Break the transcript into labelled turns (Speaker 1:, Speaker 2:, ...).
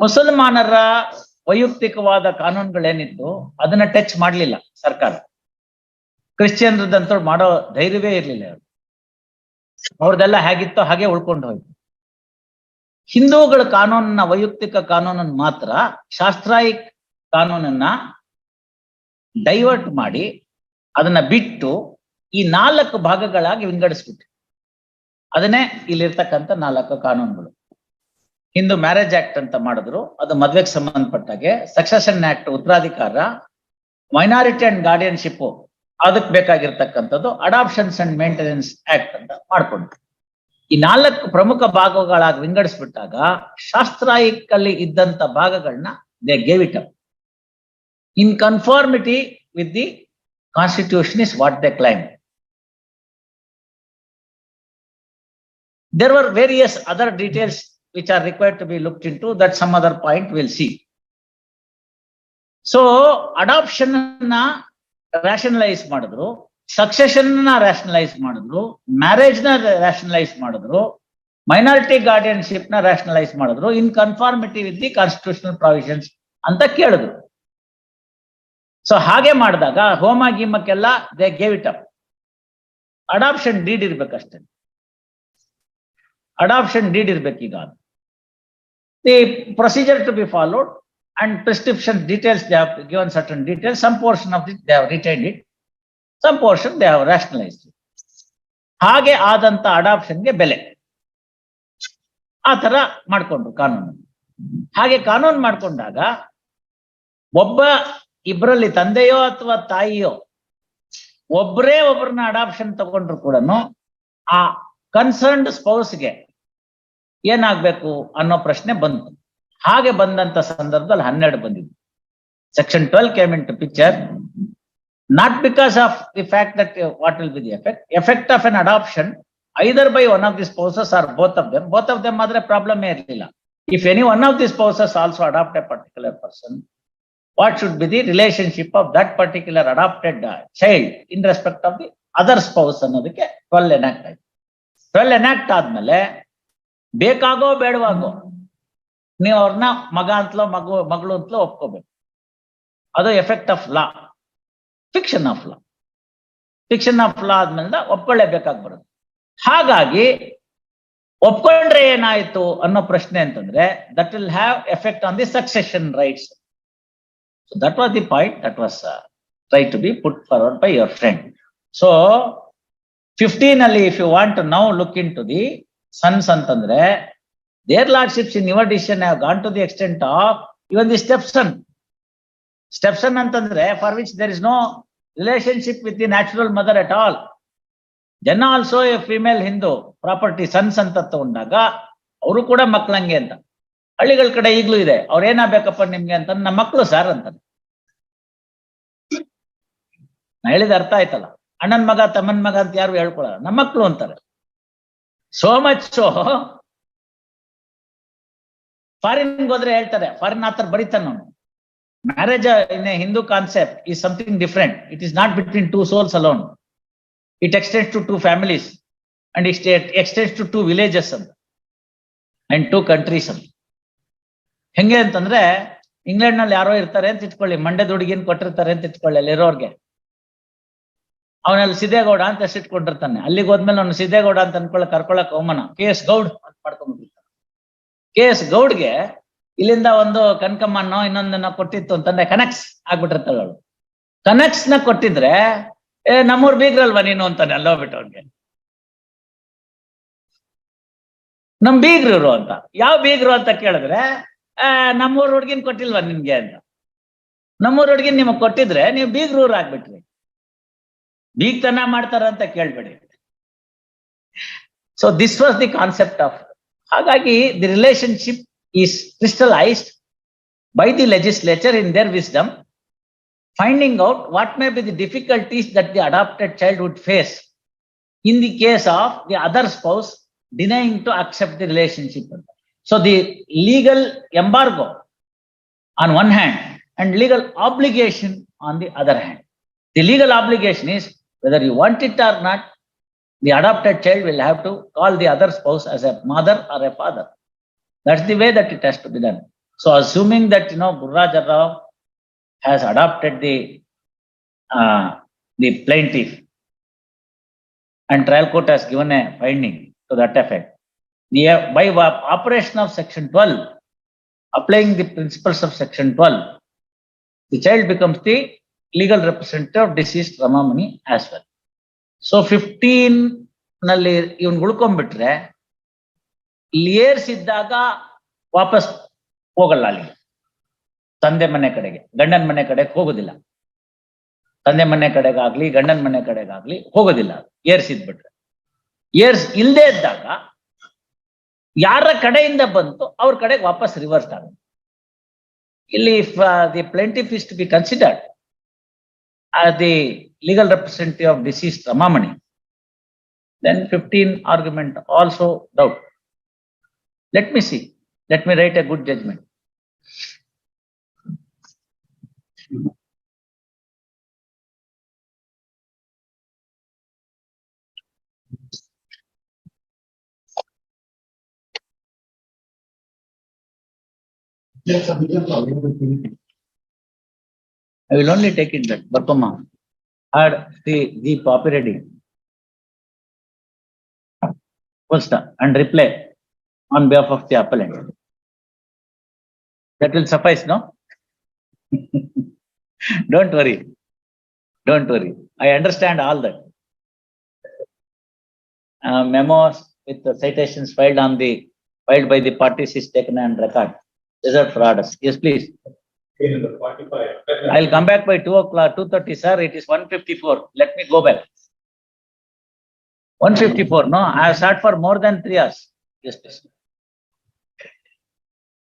Speaker 1: ಮುಸಲ್ಮಾನರ ವೈಯಕ್ತಿಕವಾದ ಕಾನೂನುಗಳೇನಿತ್ತು ಅದನ್ನ ಟಚ್ ಮಾಡ್ಲಿಲ್ಲ ಸರ್ಕಾರ. ಕ್ರಿಶ್ಚಿಯನ್ರದಂತೂ ಮಾಡೋ ಧೈರ್ಯವೇ ಇರ್ಲಿಲ್ಲ ಅವರು ಅವ್ರದೆಲ್ಲ ಹೇಗಿತ್ತೋ ಹಾಗೆ ಉಳ್ಕೊಂಡು ಹೋಯ್ತು. ಹಿಂದೂಗಳ ಕಾನೂನನ್ನ, ವೈಯಕ್ತಿಕ ಕಾನೂನನ್ನ ಮಾತ್ರ ಶಾಸ್ತ್ರಾಯಿ ಕಾನೂನನ್ನ ಡೈವರ್ಟ್ ಮಾಡಿ ಅದನ್ನ ಬಿಟ್ಟು ಈ ನಾಲ್ಕು ಭಾಗಗಳಾಗಿ ವಿಂಗಡಿಸ್ಬಿಟ್ಟು ಅದನ್ನೇ ಇಲ್ಲಿರ್ತಕ್ಕಂಥ ನಾಲ್ಕು ಕಾನೂನುಗಳು. ಹಿಂದೂ ಮ್ಯಾರೇಜ್ ಆಕ್ಟ್ ಅಂತ ಮಾಡಿದ್ರು. ಅದು ಮದ್ವೆಗೆ ಸಂಬಂಧಪಟ್ಟಾಗೆ ಸಕ್ಸೆಷನ್ ಆಕ್ಟ್ ಉತ್ತರಾಧಿಕಾರ ಮೈನಾರಿಟಿ ಅಂಡ್ ಗಾರ್ಡಿಯನ್ಶಿಪ್ ಅದಕ್ಕೆ ಬೇಕಾಗಿರ್ತಕ್ಕಂಥದ್ದು ಅಡಾಪ್ಷನ್ಸ್ ಅಂಡ್ ಮೇಂಟೆನೆನ್ಸ್ ಆಕ್ಟ್ ಅಂತ ಮಾಡ್ಕೊಂಡ್ರು. ಈ ನಾಲ್ಕು ಪ್ರಮುಖ ಭಾಗಗಳಾಗಿ ವಿಂಗಡಿಸ್ಬಿಟ್ಟಾಗ ಶಾಸ್ತ್ರಾಯಿಕಲ್ಲಿ ಇದ್ದಂತ ಭಾಗಗಳನ್ನ they gave it up in conformity with the constitution is what they claim there were various other details which are required to be looked into that some other point we'll see. So adoption na rationalize madidru succession na rationalize madidru marriage na rationalize madidru minority ಗಾರ್ಡಿಯನ್ಶಿಪ್ನ rationalize ಮಾಡಿದ್ರು in conformity with the constitutional provisions ಅಂತ ಕೇಳಿದ್ರು so ಹಾಗೆ ಮಾಡಿದಾಗ ಹೋಮ ಗೀಮಕ್ಕೆಲ್ಲ they gave it up adoption deed ಇರ್ಬೇಕಷ್ಟೇ adoption deed ಇರ್ಬೇಕೀಗ the procedure to be followed and prescription details they have given certain details some portion of it they have retained it some portion they have rationalized it ಹಾಗೆ ಆದಂತ ಅಡಾಪ್ಷನ್ಗೆ ಬೆಲೆ ಆ ತರ kanun ಕಾನೂನು ಹಾಗೆ ಕಾನೂನು ಮಾಡಿಕೊಂಡಾಗ ಒಬ್ಬ ಇಬ್ಬರಲ್ಲಿ ತಂದೆಯೋ ಅಥವಾ ತಾಯಿಯೋ ಒಬ್ಬರೇ ಒಬ್ಬರನ್ನ ಅಡಾಪ್ಷನ್ ತಗೊಂಡ್ರು ಕೂಡ ಆ ಕನ್ಸರ್ನ್ಡ್ ಸ್ಪೌಸ್ಗೆ ಏನಾಗ್ಬೇಕು ಅನ್ನೋ ಪ್ರಶ್ನೆ ಬಂತು. ಹಾಗೆ ಬಂದಂತ ಸಂದರ್ಭದಲ್ಲಿ ಹನ್ನೆರಡು ಬಂದಿದ್ದು. Section twelve came into picture not because of the fact that what will be the effect effect of an adoption either by one of the spouses or both of them both of them ಆದ್ರೆ problem ಇರಲಿಲ್ಲ. If any one of the spouses also adopt a particular person what should be the relationship of that particular adopted child in respect of the other spouse ಅನ್ನೋದಕ್ಕೆ twelve enact ಆಯ್ತು. Twelve enact ಆದ್ಮೇಲೆ ಬೇಕಾಗೋ ಬೇಡವಾಗೋ ನೀವು ಅವ್ರನ್ನ ಮಗ ಅಂತಲೋ ಮಗು, ಮಗಳು ಅಂತಲೋ ಒಪ್ಕೋಬೇಕು. ಅದು effect of law fiction of law fiction of law ಆದ್ಮೇಲೆ ಒಪ್ಕೊಳ್ಳೇಬೇಕಾಗಿ ಬರುತ್ತೆ. ಹಾಗಾಗಿ ಒಪ್ಕೊಂಡ್ರೆ ಏನಾಯ್ತು ಅನ್ನೋ ಪ್ರಶ್ನೆ ಅಂತಂದ್ರೆ that will have effect on the succession rights so that was the point that was try to be put forward by your friend so fifteen ಅಲ್ಲಿ if you want to now look in to the sons ಅಂತಂದ್ರೆ their lordships in your decision have gone to the extent of even the stepson stepson ಅಂತಂದ್ರೆ for which there is no relationship with the natural mother at all ಜನ also a female Hindu property sons ಅಂತ ತಗೊಂಡಾಗ, ಅವರು ಕೂಡ ಮಕ್ಕಳಂಗೆ ಅಂತ. ಹಳ್ಳಿಗಳ ಕಡೆ ಈಗಲೂ ಇದೆ. ಅವ್ರ ಏನಾಗ್ಬೇಕಪ್ಪ ನಿಮ್ಗೆ ಅಂತ ನಮ್ಮ ಮಕ್ಕಳು ಸರ್ ಅಂತಾರೆ ನಾ ಹೇಳಿದ ಅರ್ಥ ಆಯ್ತಲ್ಲ? ಅಣ್ಣನ್ ಮಗ, ತಮ್ಮನ್ ಮಗ ಅಂತ ಯಾರು ಹೇಳ್ಕೊಳಲ್ಲ? ನಮ್ಮ ಮಕ್ಕಳು ಅಂತಾರೆ. ಸೋ ಮಚ್ ಸೊ ಫಾರಿನ್ ಹೋದ್ರೆ ಹೇಳ್ತಾರೆ ಫಾರಿನ್ ಆತರ ಬರೀತಾನೆ ಅವನು. Marriage in a Hindu concept is something different it is not between two souls alone it extends to two families and it extends to two villages ಅಂತ and two countries ಅಂತ ಹೆಂಗೆ ಅಂತಂದ್ರೆ ಇಂಗ್ಲೆಂಡ್ನಲ್ಲಿ ಯಾರೋ ಇರ್ತಾರೆ ಅಂತ ಇಟ್ಕೊಳ್ಳಿ, ಮಂಡ್ಯದ ಹುಡುಗಿನ ಕೊಟ್ಟಿರ್ತಾರೆ ಅಂತ ಇಟ್ಕೊಳ್ಳಿ ಅಲ್ಲಿರೋರ್ಗೆ. ಅವನಲ್ಲಿ ಸಿದ್ದೇಗೌಡ ಅಂತ ಹೆಸರಿಟ್ಕೊಂಡಿರ್ತಾನೆ ಅಲ್ಲಿಗೆ ಹೋದ್ಮೇಲೆ ಅವ್ನು ಸಿದ್ದೇಗೌಡ ಅಂತ ಅನ್ಕೊಳ್ಳ ಕರ್ಕೊಳಕ್ ಅವಮಾನ. ಕೆ ಎಸ್ ಗೌಡ್ ಅಂತ ಮಾಡ್ಕೊಂಡ್ಬಿಟ್ಟಿರ್ತಾನೆ ಕೆ ಎಸ್ ಗೌಡ್ಗೆ ಇಲ್ಲಿಂದ ಒಂದು ಕನ್ಕಮ್ಮನೋ ಇನ್ನೊಂದನ್ನ ಕೊಟ್ಟಿತ್ತು ಅಂತಂದ್ರೆ ಕನೆಕ್ಸ್ ಆಗ್ಬಿಟ್ಟಿರ್ತಾಳೆ ಅವಳು. ಕನೆಕ್ಟ್ಸ್ನ ಕೊಟ್ಟಿದ್ರೆ, ಏ, ನಮ್ಮೂರ್ ಬೀಗ್ರಲ್ವಾ ನೀನು? ಅಂತಾನೆ ಅಲ್ಲೋಗ್ಬಿಟ್ಟು ಅವ್ನಿಗೆ. ನಮ್ ಬೀಗ್ರರು ಅಂತ. ಯಾವ ಬೀಗ್ರು ಅಂತ ಕೇಳಿದ್ರೆ ನಮ್ಮೂರ್ ಹುಡ್ಗಿನ್ ಕೊಟ್ಟಿಲ್ವಾ ನಿಮ್ಗೆ ಅಂತ. ನಮ್ಮೂರ್ ಹುಡ್ಗಿನ್ ನಿಮಗ್ ಕೊಟ್ಟಿದ್ರೆ, ನೀವು ಬೀಗ್ರೂರ್ ಆಗ್ಬಿಟ್ರಿ. ಬೀಗ್ತನ ಮಾಡ್ತಾರ ಅಂತ ಕೇಳ್ಬೇಡಿ so this was the concept of ಹಾಗಾಗಿ the relationship is crystallised by the legislature in their wisdom finding out what may be the difficulties that the adopted child would face in the case of the other spouse denying to accept the relationship. So the legal embargo on one hand and legal obligation on the other hand. The legal obligation is whether you want it or not, the adopted child will have to call the other spouse as a mother or a father. That's the way that it has to be done. So assuming that, you know, Gurraj Rao has adopted the, uh, the plaintiff and trial court has given a finding to that effect. The, uh, by operation of section twelve, applying the principles of section twelve, the child becomes the legal representative of deceased Ramamani as well. So ಫಿಫ್ಟೀನ್ನಲ್ಲಿ ಇವನ್ ಉಳ್ಕೊಂಡ್ಬಿಟ್ರೆ ಲಿಯರ್ಸ್ ಇದ್ದಾಗ ವಾಪಸ್ ಹೋಗಲ್ಲ ಅಲ್ಲಿ ತಂದೆ ಮನೆ ಕಡೆಗೆ, ಗಂಡನ ಮನೆ ಕಡೆಗೆ ಹೋಗೋದಿಲ್ಲ. ತಂದೆ ಮನೆ ಕಡೆಗಾಗ್ಲಿ, ಗಂಡನ ಮನೆ ಕಡೆಗಾಗ್ಲಿ ಹೋಗೋದಿಲ್ಲ ಏರ್ಸ್ ಇದ್ಬಿಟ್ರೆ ಏರ್ಸ್ ಇಲ್ಲದೆ ಇದ್ದಾಗ ಯಾರ ಕಡೆಯಿಂದ ಬಂತು ಅವ್ರ ಕಡೆಗೆ ವಾಪಸ್ ರಿವರ್ಸ್ ಆಗುತ್ತೆ. ಇಲ್ಲಿ the plaintiff to be considered. The legal representative of deceased Ramamani, then fifteen argument also doubt. Let me see, let me write a good judgment.
Speaker 2: Yes, we can follow the
Speaker 1: I will only take it that Barkoma had the, the copy ready. First, and reply on behalf of the appellant. That will suffice, no? Don't worry. Don't worry. I understand all that. Uh, memos with the citations filed on the, filed by the parties is taken and record. Reserved for orders. Yes, please. I'll come back by two o'clock, two thirty, sir. It is one fifty-four. Let me go back. One fifty-four, no, I have sat for more than three hours. Yes, please.